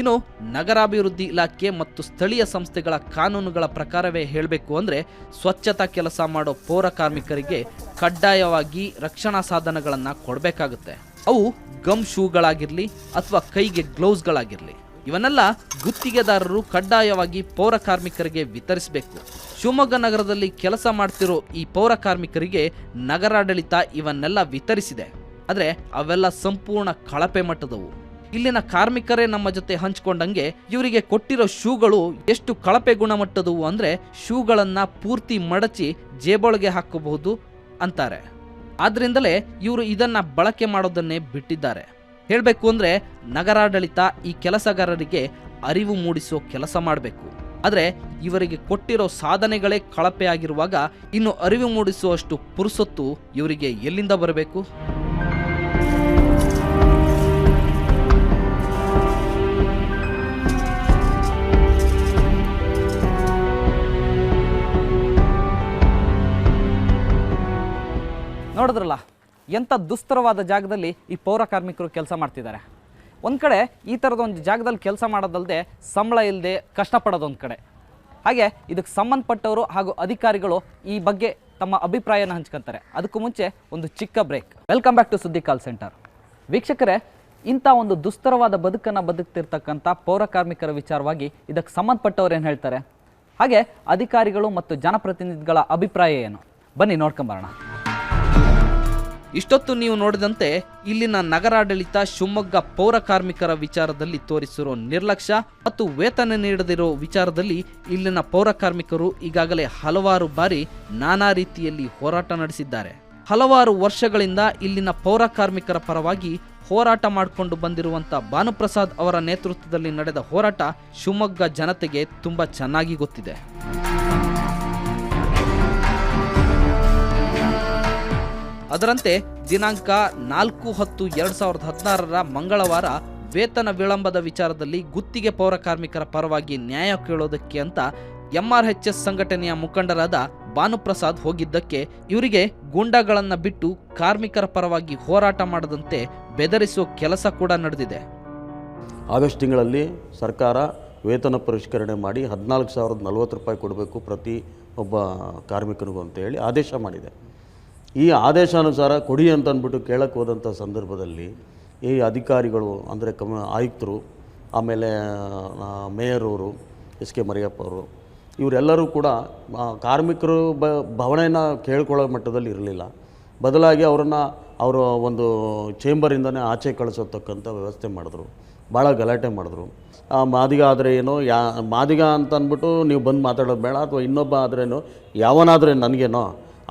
ಇನ್ನು ನಗರಾಭಿವೃದ್ಧಿ ಇಲಾಖೆ ಮತ್ತು ಸ್ಥಳೀಯ ಸಂಸ್ಥೆಗಳ ಕಾನೂನುಗಳ ಪ್ರಕಾರವೇ ಹೇಳಬೇಕು ಅಂದರೆ ಸ್ವಚ್ಛತಾ ಕೆಲಸ ಮಾಡೋ ಪೌರ ಕಾರ್ಮಿಕರಿಗೆ ಕಡ್ಡಾಯವಾಗಿ ರಕ್ಷಣಾ ಸಾಧನಗಳನ್ನು ಕೊಡಬೇಕಾಗುತ್ತೆ. ಅವು ಗಮ್ ಶೂಗಳಾಗಿರಲಿ ಅಥವಾ ಕೈಗೆ ಗ್ಲೌಸ್ಗಳಾಗಿರಲಿ ಇವನ್ನೆಲ್ಲ ಗುತ್ತಿಗೆದಾರರು ಕಡ್ಡಾಯವಾಗಿ ಪೌರ ಕಾರ್ಮಿಕರಿಗೆ ವಿತರಿಸಬೇಕು. ಶಿವಮೊಗ್ಗ ನಗರದಲ್ಲಿ ಕೆಲಸ ಮಾಡ್ತಿರೋ ಈ ಪೌರ ಕಾರ್ಮಿಕರಿಗೆ ನಗರಾಡಳಿತ ಇವನ್ನೆಲ್ಲ ವಿತರಿಸಿದೆ. ಆದರೆ ಅವೆಲ್ಲ ಸಂಪೂರ್ಣ ಕಳಪೆ ಮಟ್ಟದವು. ಇಲ್ಲಿನ ಕಾರ್ಮಿಕರೇ ನಮ್ಮ ಜೊತೆ ಹಂಚ್ಕೊಂಡಂಗೆ ಇವರಿಗೆ ಕೊಟ್ಟಿರೋ ಶೂಗಳು ಎಷ್ಟು ಕಳಪೆ ಗುಣಮಟ್ಟದವು ಅಂದ್ರೆ ಶೂಗಳನ್ನು ಪೂರ್ತಿ ಮಡಚಿ ಜೇಬೊಳಗೆ ಹಾಕಬಹುದು ಅಂತಾರೆ. ಆದ್ರಿಂದಲೇ ಇವರು ಇದನ್ನ ಬಳಕೆ ಮಾಡೋದನ್ನೇ ಬಿಟ್ಟಿದ್ದಾರೆ. ಹೇಳಬೇಕು ಅಂದರೆ ನಗರಾಡಳಿತ ಈ ಕೆಲಸಗಾರರಿಗೆ ಅರಿವು ಮೂಡಿಸೋ ಕೆಲಸ ಮಾಡಬೇಕು. ಆದರೆ ಇವರಿಗೆ ಕೊಟ್ಟಿರೋ ಸಾಧನೆಗಳೇ ಕಳಪೆ ಆಗಿರುವಾಗ ಇನ್ನು ಅರಿವು ಮೂಡಿಸುವಷ್ಟು ಪುರುಸೊತ್ತು ಇವರಿಗೆ ಎಲ್ಲಿಂದ ಬರಬೇಕು? ನೋಡಿದ್ರಲ್ಲ? ಎಂಥ ದುಸ್ತರವಾದ ಜಾಗದಲ್ಲಿ ಈ ಪೌರ ಕಾರ್ಮಿಕರು ಕೆಲಸ ಮಾಡ್ತಿದ್ದಾರೆ? ಒಂದು ಕಡೆ ಈ ಥರದ ಒಂದು ಜಾಗದಲ್ಲಿ ಕೆಲಸ ಮಾಡೋದಲ್ಲದೆ ಸಂಬಳ ಇಲ್ಲದೆ ಕಷ್ಟಪಡೋದೊಂದು ಕಡೆ. ಹಾಗೆ ಇದಕ್ಕೆ ಸಂಬಂಧಪಟ್ಟವರು ಹಾಗೂ ಅಧಿಕಾರಿಗಳು ಈ ಬಗ್ಗೆ ತಮ್ಮ ಅಭಿಪ್ರಾಯನ ಹಂಚ್ಕೊಂತಾರೆ. ಅದಕ್ಕೂ ಮುಂಚೆ ಒಂದು ಚಿಕ್ಕ ಬ್ರೇಕ್. ವೆಲ್ಕಮ್ ಬ್ಯಾಕ್ ಟು ಸುದ್ದಿ ಕಾಲ್ ಸೆಂಟರ್. ವೀಕ್ಷಕರೇ, ಇಂಥ ಒಂದು ದುಸ್ತರವಾದ ಬದುಕನ್ನು ಬದುಕ್ತಿರ್ತಕ್ಕಂಥ ಪೌರ ಕಾರ್ಮಿಕರ ವಿಚಾರವಾಗಿ ಇದಕ್ಕೆ ಸಂಬಂಧಪಟ್ಟವ್ರು ಏನು ಹೇಳ್ತಾರೆ? ಹಾಗೆ ಅಧಿಕಾರಿಗಳು ಮತ್ತು ಜನಪ್ರತಿನಿಧಿಗಳ ಅಭಿಪ್ರಾಯ ಏನು? ಬನ್ನಿ ನೋಡ್ಕೊಂಬರೋಣ. ಇಷ್ಟೊತ್ತು ನೀವು ನೋಡಿದಂತೆ ಇಲ್ಲಿನ ನಗರಾಡಳಿತ ಶಿವಮೊಗ್ಗ ಪೌರ ಕಾರ್ಮಿಕರ ವಿಚಾರದಲ್ಲಿ ತೋರಿಸಿರೋ ನಿರ್ಲಕ್ಷ್ಯ ಮತ್ತು ವೇತನ ನೀಡದಿರೋ ವಿಚಾರದಲ್ಲಿ ಇಲ್ಲಿನ ಪೌರ ಕಾರ್ಮಿಕರು ಈಗಾಗಲೇ ಹಲವಾರು ಬಾರಿ ನಾನಾ ರೀತಿಯಲ್ಲಿ ಹೋರಾಟ ನಡೆಸಿದ್ದಾರೆ. ಹಲವಾರು ವರ್ಷಗಳಿಂದ ಇಲ್ಲಿನ ಪೌರ ಕಾರ್ಮಿಕರ ಪರವಾಗಿ ಹೋರಾಟ ಮಾಡಿಕೊಂಡು ಬಂದಿರುವಂತ ಭಾನುಪ್ರಸಾದ್ ಅವರ ನೇತೃತ್ವದಲ್ಲಿ ನಡೆದ ಹೋರಾಟ ಶಿವಮೊಗ್ಗ ಜನತೆಗೆ ತುಂಬಾ ಚೆನ್ನಾಗಿ ಗೊತ್ತಿದೆ. ಅದರಂತೆ ದಿನಾಂಕ ನಾಲ್ಕು ಹತ್ತು ಎರಡ್ ಸಾವಿರದ ಹದಿನಾರರ ಮಂಗಳವಾರ ವೇತನ ವಿಳಂಬದ ವಿಚಾರದಲ್ಲಿ ಗುತ್ತಿಗೆ ಪೌರ ಕಾರ್ಮಿಕರ ಪರವಾಗಿ ನ್ಯಾಯ ಕೇಳೋದಕ್ಕೆ ಅಂತ ಎಂಆರ್ಎಚ್ಎಸ್ ಸಂಘಟನೆಯ ಮುಖಂಡರಾದ ಭಾನುಪ್ರಸಾದ್ ಹೋಗಿದ್ದಕ್ಕೆ ಇವರಿಗೆ ಗೂಂಡಾಗಳನ್ನು ಬಿಟ್ಟು ಕಾರ್ಮಿಕರ ಪರವಾಗಿ ಹೋರಾಟ ಮಾಡದಂತೆ ಬೆದರಿಸುವ ಕೆಲಸ ಕೂಡ ನಡೆದಿದೆ. ಆಗಸ್ಟ್ ತಿಂಗಳಲ್ಲಿ ಸರ್ಕಾರ ವೇತನ ಪರಿಷ್ಕರಣೆ ಮಾಡಿ ಹದಿನಾಲ್ಕು ಸಾವಿರದ ನಲ್ವತ್ತು ರೂಪಾಯಿ ಕೊಡಬೇಕು ಪ್ರತಿ ಒಬ್ಬ ಕಾರ್ಮಿಕನಿಗೂ ಅಂತ ಹೇಳಿ ಆದೇಶ ಮಾಡಿದೆ. ಈ ಆದೇಶಾನುಸಾರ ಕೊಡಿ ಅಂತ ಅಂದ್ಬಿಟ್ಟು ಕೇಳಕ್ಕೆ ಹೋದಂಥ ಸಂದರ್ಭದಲ್ಲಿ ಈ ಅಧಿಕಾರಿಗಳು, ಅಂದರೆ ಕಮ, ಆಯುಕ್ತರು, ಆಮೇಲೆ ಮೇಯರ್ ಅವರು, ಎಸ್ ಕೆ ಮರಿಯಪ್ಪ ಅವರು, ಇವರೆಲ್ಲರೂ ಕೂಡ ಕಾರ್ಮಿಕರು ಬ, ಭವನೆಯನ್ನು ಕೇಳ್ಕೊಳ್ಳೋ ಮಟ್ಟದಲ್ಲಿ ಇರಲಿಲ್ಲ. ಬದಲಾಗಿ ಅವರನ್ನು ಅವರು ಒಂದು ಚೇಂಬರಿಂದನೇ ಆಚೆ ಕಳಿಸತಕ್ಕಂಥ ವ್ಯವಸ್ಥೆ ಮಾಡಿದ್ರು. ಭಾಳ ಗಲಾಟೆ ಮಾಡಿದ್ರು. ಮಾದಿಗ ಆದರೆ ಏನೋ, ಯಾ, ಮಾದಿಗ ಅಂತ ಅಂದ್ಬಿಟ್ಟು ನೀವು ಬಂದು ಮಾತಾಡೋದು ಬೇಡ, ಅಥವಾ ಇನ್ನೊಬ್ಬ ಆದ್ರೇನು, ಯಾವನಾದರೆ ನನಗೇನೋ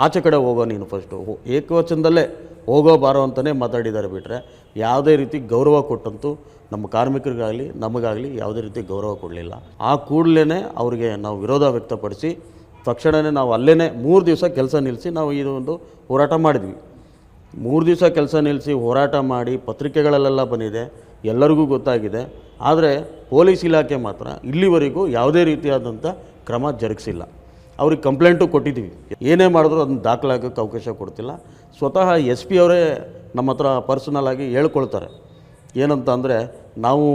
ಆಚೆ ಕಡೆ ಹೋಗೋ ನೀನು ಫಸ್ಟು ಏಕವಚನದಲ್ಲೇ ಹೋಗೋ ಬಾರೋ ಅಂತಲೇ ಮಾತಾಡಿದ್ದಾರೆ ಬಿಟ್ಟರೆ ಯಾವುದೇ ರೀತಿ ಗೌರವ ಕೊಟ್ಟಂತೂ ನಮ್ಮ ಕಾರ್ಮಿಕರಿಗಾಗಲಿ, ನಮಗಾಗಲಿ ಯಾವುದೇ ರೀತಿ ಗೌರವ ಕೊಡಲಿಲ್ಲ. ಆ ಕೂಡಲೇ ಅವರಿಗೆ ನಾವು ವಿರೋಧ ವ್ಯಕ್ತಪಡಿಸಿ ತಕ್ಷಣವೇ ನಾವು ಅಲ್ಲೇ ಮೂರು ದಿವಸ ಕೆಲಸ ನಿಲ್ಲಿಸಿ ನಾವು ಇದು ಒಂದು ಹೋರಾಟ ಮಾಡಿದ್ವಿ. ಮೂರು ದಿವಸ ಕೆಲಸ ನಿಲ್ಲಿಸಿ ಹೋರಾಟ ಮಾಡಿ ಪತ್ರಿಕೆಗಳಲ್ಲೆಲ್ಲ ಬಂದಿದೆ, ಎಲ್ಲರಿಗೂ ಗೊತ್ತಾಗಿದೆ. ಆದರೆ ಪೊಲೀಸ್ ಇಲಾಖೆ ಮಾತ್ರ ಇಲ್ಲಿವರೆಗೂ ಯಾವುದೇ ರೀತಿಯಾದಂಥ ಕ್ರಮ ಜರುಗಿಸಿಲ್ಲ. ಅವ್ರಿಗೆ ಕಂಪ್ಲೇಂಟು ಕೊಟ್ಟಿದ್ದೀವಿ. ಏನೇ ಮಾಡಿದ್ರು ಅದನ್ನ ದಾಖಲಾಗೋಕ್ಕೆ ಅವಕಾಶ ಕೊಡ್ತಿಲ್ಲ. ಸ್ವತಃ ಎಸ್ ಪಿ ಅವರೇ ನಮ್ಮ ಹತ್ರ ಪರ್ಸನಲ್ ಆಗಿ ಹೇಳ್ಕೊಳ್ತಾರೆ. ಏನಂತ ಅಂದರೆ ನಾವು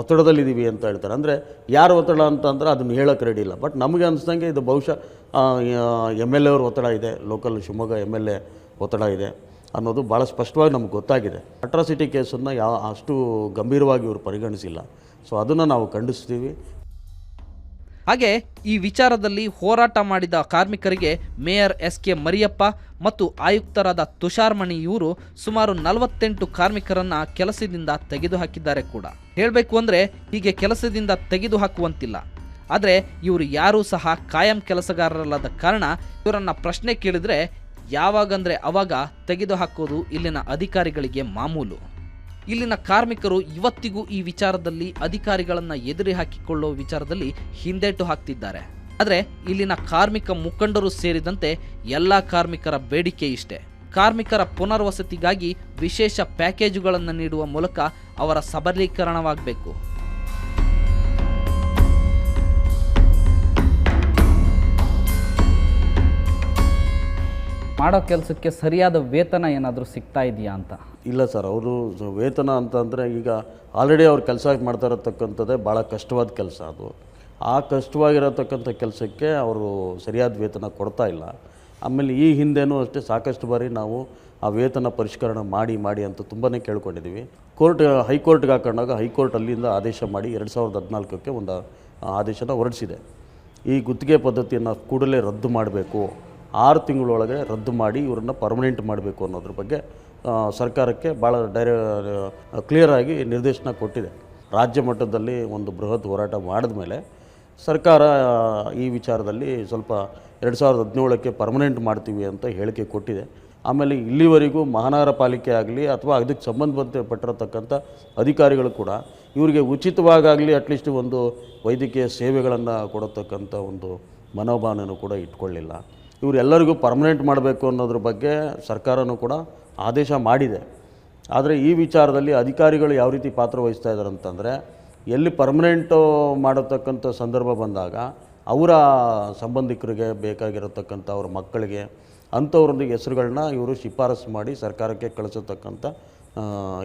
ಒತ್ತಡದಲ್ಲಿದ್ದೀವಿ ಅಂತ ಹೇಳ್ತಾರೆ. ಅಂದರೆ, ಯಾರು ಒತ್ತಡ ಅಂತ ಅಂದರೆ ಅದನ್ನು ಹೇಳೋಕ್ಕೆ ರೆಡಿ ಇಲ್ಲ. ಬಟ್ ನಮಗೆ ಅನಿಸ್ದಂಗೆ ಇದು ಬಹುಶಃ ಎಂ, ಎಲ್, ಎ ಅವ್ರ ಒತ್ತಡ ಇದೆ. Local Shivamogga M, L, A ಒತ್ತಡ ಇದೆ ಅನ್ನೋದು ಭಾಳ ಸ್ಪಷ್ಟವಾಗಿ ನಮ್ಗೆ ಗೊತ್ತಾಗಿದೆ. ಅಟ್ರಾಸಿಟಿ ಕೇಸನ್ನು ಯಾವ ಅಷ್ಟು ಗಂಭೀರವಾಗಿ ಇವರು ಪರಿಗಣಿಸಿಲ್ಲ. ಸೊ ಅದನ್ನು ನಾವು ಖಂಡಿಸ್ತೀವಿ. ಹಾಗೆ ಈ ವಿಚಾರದಲ್ಲಿ ಹೋರಾಟ ಮಾಡಿದ ಕಾರ್ಮಿಕರಿಗೆ ಮೇಯರ್ ಎಸ್ ಕೆ ಮರಿಯಪ್ಪ ಮತ್ತು ಆಯುಕ್ತರಾದ ತುಷಾರ್ ಮಣಿ ಇವರು ಸುಮಾರು ನಲವತ್ತೆಂಟು ಕಾರ್ಮಿಕರನ್ನ ಕೆಲಸದಿಂದ ತೆಗೆದುಹಾಕಿದ್ದಾರೆ ಕೂಡ. ಹೇಳಬೇಕು ಅಂದರೆ ಹೀಗೆ ಕೆಲಸದಿಂದ ತೆಗೆದು ಹಾಕುವಂತಿಲ್ಲ ಆದರೆ ಇವರು ಯಾರೂ ಸಹ ಕಾಯಂ ಕೆಲಸಗಾರರಲ್ಲದ ಕಾರಣ ಇವರನ್ನ ಪ್ರಶ್ನೆ ಕೇಳಿದ್ರೆ ಯಾವಾಗಂದ್ರೆ ಅವಾಗ ತೆಗೆದುಹಾಕೋದು ಇಲ್ಲಿನ ಅಧಿಕಾರಿಗಳಿಗೆ ಮಾಮೂಲು. ಇಲ್ಲಿನ ಕಾರ್ಮಿಕರು ಇವತ್ತಿಗೂ ಈ ವಿಚಾರದಲ್ಲಿ ಅಧಿಕಾರಿಗಳನ್ನು ಎದುರಿ ಹಾಕಿಕೊಳ್ಳುವ ವಿಚಾರದಲ್ಲಿ ಹಿಂದೇಟು ಹಾಕ್ತಿದ್ದಾರೆ. ಆದರೆ ಇಲ್ಲಿನ ಕಾರ್ಮಿಕ ಮುಖಂಡರು ಸೇರಿದಂತೆ ಎಲ್ಲ ಕಾರ್ಮಿಕರ ಬೇಡಿಕೆ ಇಷ್ಟೇ. ಕಾರ್ಮಿಕರ ಪುನರ್ವಸತಿಗಾಗಿ ವಿಶೇಷ ಪ್ಯಾಕೇಜುಗಳನ್ನು ನೀಡುವ ಮೂಲಕ ಅವರ ಸಬಲೀಕರಣವಾಗಬೇಕು. ಮಾಡೋ ಕೆಲಸಕ್ಕೆ ಸರಿಯಾದ ವೇತನ ಏನಾದರೂ ಸಿಗ್ತಾ ಇದೆಯಾ ಅಂತ? ಇಲ್ಲ ಸರ್, ಅವರು ವೇತನ ಅಂತಂದರೆ ಈಗ ಆಲ್ರೆಡಿ ಅವ್ರು ಕೆಲಸ ಮಾಡ್ತಾ ಇರತಕ್ಕಂಥದ್ದೇ ಭಾಳ ಕಷ್ಟವಾದ ಕೆಲಸ ಅದು. ಆ ಕಷ್ಟವಾಗಿರತಕ್ಕಂಥ ಕೆಲಸಕ್ಕೆ ಅವರು ಸರಿಯಾದ ವೇತನ ಕೊಡ್ತಾ ಇಲ್ಲ. ಆಮೇಲೆ ಈ ಹಿಂದೆನೂ ಅಷ್ಟೇ ಸಾಕಷ್ಟು ಬಾರಿ ನಾವು ಆ ವೇತನ ಪರಿಷ್ಕರಣೆ ಮಾಡಿ ಮಾಡಿ ಅಂತ ತುಂಬಾ ಕೇಳ್ಕೊಂಡಿದ್ದೀವಿ ಕೋರ್ಟ್, ಹೈಕೋರ್ಟ್ಗೆ ಹಾಕೊಂಡಾಗ ಹೈಕೋರ್ಟ್ ಅಲ್ಲಿಂದ ಆದೇಶ ಮಾಡಿ ಎರಡು ಸಾವಿರದ ಹದಿನಾಲ್ಕಕ್ಕೆ ಒಂದು ಆದೇಶನ ಹೊರಡಿಸಿದೆ. ಈ ಗುತ್ತಿಗೆ ಪದ್ಧತಿಯನ್ನು ಕೂಡಲೇ ರದ್ದು ಮಾಡಬೇಕು. ಆರು ತಿಂಗಳೊಳಗೆ ರದ್ದು ಮಾಡಿ ಇವರನ್ನ ಪರ್ಮನೆಂಟ್ ಮಾಡಬೇಕು ಅನ್ನೋದ್ರ ಬಗ್ಗೆ ಸರ್ಕಾರಕ್ಕೆ ಭಾಳ ಡೈರೆ ಕ್ಲಿಯರ್ ಆಗಿ ನಿರ್ದೇಶನ ಕೊಟ್ಟಿದೆ. ರಾಜ್ಯ ಮಟ್ಟದಲ್ಲಿ ಒಂದು ಬೃಹತ್ ಹೋರಾಟ ಮಾಡಿದ ಮೇಲೆ ಸರ್ಕಾರ ಈ ವಿಚಾರದಲ್ಲಿ ಸ್ವಲ್ಪ ಎರಡು ಸಾವಿರದ ಹದಿನೇಳಕ್ಕೆ ಪರ್ಮನೆಂಟ್ ಮಾಡ್ತೀವಿ ಅಂತ ಹೇಳಿಕೆ ಕೊಟ್ಟಿದೆ. ಆಮೇಲೆ ಇಲ್ಲಿವರೆಗೂ ಮಹಾನಗರ ಪಾಲಿಕೆ ಆಗಲಿ ಅಥವಾ ಅದಕ್ಕೆ ಸಂಬಂಧಪಟ್ಟಿರತಕ್ಕಂಥ ಅಧಿಕಾರಿಗಳು ಕೂಡ ಇವರಿಗೆ ಉಚಿತವಾಗಲಿ ಅಟ್ಲೀಸ್ಟ್ ಒಂದು ವೈದ್ಯಕೀಯ ಸೇವೆಗಳನ್ನು ಕೊಡತಕ್ಕಂಥ ಒಂದು ಮನೋಭಾವನೆಯೂ ಕೂಡ ಇಟ್ಕೊಳ್ಳಿಲ್ಲ. ಇವರೆಲ್ಲರಿಗೂ ಪರ್ಮನೆಂಟ್ ಮಾಡಬೇಕು ಅನ್ನೋದ್ರ ಬಗ್ಗೆ ಸರ್ಕಾರನೂ ಕೂಡ ಆದೇಶ ಮಾಡಿದೆ. ಆದರೆ ಈ ವಿಚಾರದಲ್ಲಿ ಅಧಿಕಾರಿಗಳು ಯಾವ ರೀತಿ ಪಾತ್ರ ವಹಿಸ್ತಾ ಇದ್ದಾರೆ ಅಂತಂದರೆ, ಎಲ್ಲಿ ಪರ್ಮನೆಂಟು ಮಾಡತಕ್ಕಂಥ ಸಂದರ್ಭ ಬಂದಾಗ ಅವರ ಸಂಬಂಧಿಕರಿಗೆ ಬೇಕಾಗಿರತಕ್ಕಂಥ ಅವ್ರ ಮಕ್ಕಳಿಗೆ ಅಂಥವ್ರೊಂದಿಗೆ ಹೆಸರುಗಳನ್ನ ಇವರು ಶಿಫಾರಸು ಮಾಡಿ ಸರ್ಕಾರಕ್ಕೆ ಕಳಿಸತಕ್ಕಂಥ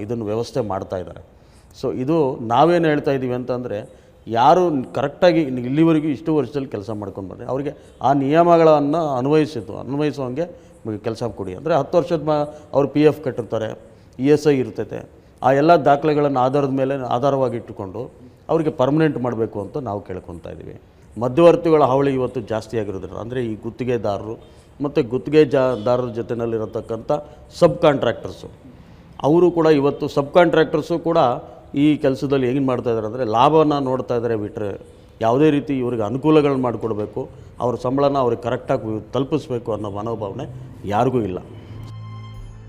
ಇದನ್ನು ವ್ಯವಸ್ಥೆ ಮಾಡ್ತಾ ಇದ್ದಾರೆ ಸೊ ಇದು ನಾವೇನು ಹೇಳ್ತಾ ಇದ್ದೀವಿ ಅಂತಂದರೆ ಯಾರು ಕರೆಕ್ಟಾಗಿ ಇಲ್ಲಿವರೆಗೂ ಇಷ್ಟು ವರ್ಷದಲ್ಲಿ ಕೆಲಸ ಮಾಡ್ಕೊಂಡು ಬರ್ರಿ ಅವರಿಗೆ ಆ ನಿಯಮಗಳನ್ನು ಅನ್ವಯಿಸಿದ್ದು, ಅನ್ವಯಿಸುವಂಗೆ ಕೆಲಸ ಕೊಡಿ. ಅಂದರೆ ಹತ್ತು ವರ್ಷದ ಮ, ಅವ್ರು ಪಿ ಎಫ್ ಕಟ್ಟಿರ್ತಾರೆ ಇ ಎಸ್ ಐ ಇರ್ತೈತೆ. ಆ ಎಲ್ಲ ದಾಖಲೆಗಳನ್ನು ಆಧಾರದ ಮೇಲೆ ಆಧಾರವಾಗಿ ಇಟ್ಟುಕೊಂಡು ಅವರಿಗೆ ಪರ್ಮನೆಂಟ್ ಮಾಡಬೇಕು ಅಂತ ನಾವು ಕೇಳ್ಕೊತಾ ಇದ್ದೀವಿ. ಮಧ್ಯವರ್ತಿಗಳ ಹಾವಳಿ ಇವತ್ತು ಜಾಸ್ತಿ ಆಗಿರೋದ್ರಿಂದ, ಅಂದರೆ ಈ ಗುತ್ತಿಗೆದಾರರು ಮತ್ತು ಗುತ್ತಿಗೆ ದಾರರ ಜೊತೆನಲ್ಲಿರತಕ್ಕಂಥ ಸಬ್ ಕಾಂಟ್ರಾಕ್ಟರ್ಸು. ಅವರು ಕೂಡ ಇವತ್ತು ಸಬ್ ಕಾಂಟ್ರಾಕ್ಟರ್ಸು ಕೂಡ ಈ ಕೆಲಸದಲ್ಲಿ ಏನು ಮಾಡ್ತಾ ಇದ್ದಾರೆ ಅಂದರೆ ಲಾಭನ ನೋಡ್ತಾ ಇದ್ದಾರೆ ಬಿಟ್ಟರೆ ಯಾವುದೇ ರೀತಿ ಇವ್ರಿಗೆ ಅನುಕೂಲಗಳನ್ನ ಮಾಡಿಕೊಡ್ಬೇಕು, ಅವ್ರ ಸಂಬಳನ ಅವ್ರಿಗೆ ಕರೆಕ್ಟಾಗಿ ತಲುಪಿಸ್ಬೇಕು ಅನ್ನೋ ಮನೋಭಾವನೆ ಯಾರಿಗೂ ಇಲ್ಲ.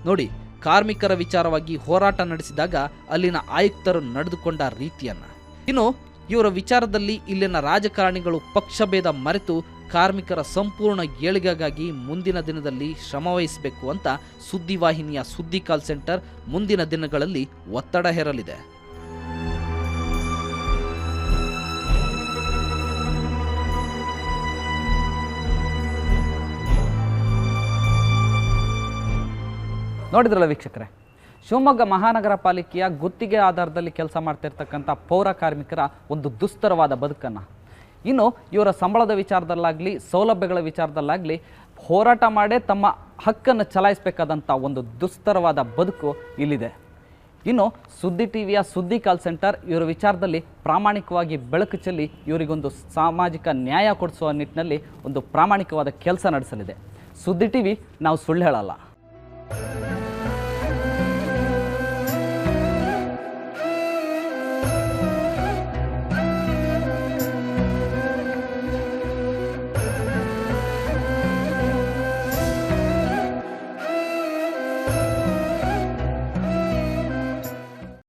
ನೋಡಿ, ಕಾರ್ಮಿಕರ ವಿಚಾರವಾಗಿ ಹೋರಾಟ ನಡೆಸಿದಾಗ ಅಲ್ಲಿನ ಆಯುಕ್ತರು ನಡೆದುಕೊಂಡ ರೀತಿಯನ್ನು. ಇನ್ನು, ಇವರ ವಿಚಾರದಲ್ಲಿ ಇಲ್ಲಿನ ರಾಜಕಾರಣಿಗಳು ಪಕ್ಷಭೇದ ಮರೆತು ಕಾರ್ಮಿಕರ ಸಂಪೂರ್ಣ ಏಳಿಗೆಗಾಗಿ ಮುಂದಿನ ದಿನದಲ್ಲಿ ಶ್ರಮವಹಿಸಬೇಕು ಅಂತ ಸುದ್ದಿವಾಹಿನಿಯ ಸುದ್ದಿ ಕಾಲ್ ಸೆಂಟರ್ ಮುಂದಿನ ದಿನಗಳಲ್ಲಿ ಒತ್ತಡ ಹೇರಲಿದೆ. ನೋಡಿದ್ರಲ್ಲ ವೀಕ್ಷಕರೇ? ಶಿವಮೊಗ್ಗ ಮಹಾನಗರ ಪಾಲಿಕೆಯ ಗುತ್ತಿಗೆ ಆಧಾರದಲ್ಲಿ ಕೆಲಸ ಮಾಡ್ತಿರ್ತಕ್ಕಂಥ ಪೌರ ಕಾರ್ಮಿಕರ ಒಂದು ದುಸ್ತರವಾದ ಬದುಕನ್ನು. ಇನ್ನು ಇವರ ಸಂಬಳದ ವಿಚಾರದಲ್ಲಾಗಲಿ, ಸೌಲಭ್ಯಗಳ ವಿಚಾರದಲ್ಲಾಗಲಿ ಹೋರಾಟ ಮಾಡೇ ತಮ್ಮ ಹಕ್ಕನ್ನು ಚಲಾಯಿಸಬೇಕಾದಂಥ ಒಂದು ದುಸ್ತರವಾದ ಬದುಕು ಇಲ್ಲಿದೆ. ಇನ್ನು ಸುದ್ದಿ ಟಿವಿಯ ಸುದ್ದಿ ಕಾಲ್ ಸೆಂಟರ್ ಇವರ ವಿಚಾರದಲ್ಲಿ ಪ್ರಾಮಾಣಿಕವಾಗಿ ಬೆಳಕು ಚೆಲ್ಲಿ ಇವರಿಗೊಂದು ಸಾಮಾಜಿಕ ನ್ಯಾಯ ಕೊಡಿಸುವ ನಿಟ್ಟಿನಲ್ಲಿ ಒಂದು ಪ್ರಾಮಾಣಿಕವಾದ ಕೆಲಸ ನಡೆಸಲಿದೆ. ಸುದ್ದಿ ಟಿವಿ ನಾವು ಸುಳ್ಳು ಹೇಳಲ್ಲ. Thank you.